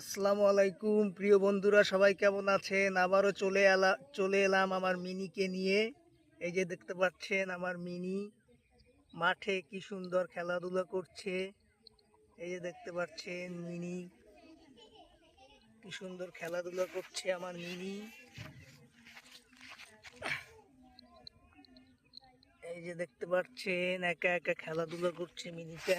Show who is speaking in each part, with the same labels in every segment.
Speaker 1: আসসালামু আলাইকুম, প্রিয় বন্ধুরা, সবাই কেমন আছেন? আবারও চলে এলা, চলে এলাম আমার মিনিকে নিয়ে। এই যে দেখতে পাচ্ছেন আমার মিনি। মাঠে কি সুন্দর খেলাধুলা করছে। এই যে দেখতে পাচ্ছেন মিনি। কি সুন্দর খেলাধুলা করছে আমার মিনি। এই যে দেখতে পাচ্ছেন, একা একা খেলাধুলা করছে মিনিটা।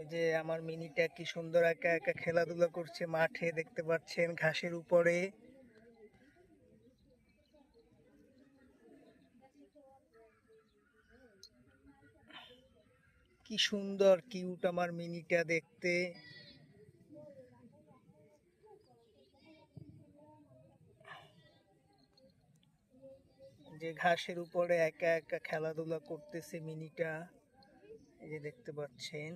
Speaker 1: এই যে আমার মিনিটা কি সুন্দর একা একা খেলাধুলা করছে, মাঠে দেখতে পাচ্ছেন ঘাসের উপরে। কি সুন্দর, কিউট আমার মিনিটা দেখতে। যে ঘাসের উপরে একা একা খেলাধুলা করতেছে মিনিটা। এই যে দেখতে পাচ্ছেন,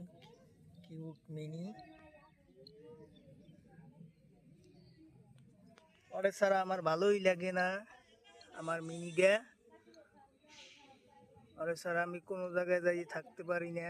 Speaker 1: কিউট মিনি। ওরে ছাড়া আমার ভালোই লাগে না আমার মিনি গ্যা ওরে ছাড়া আমি কোনো জায়গায় যাই থাকতে পারি না।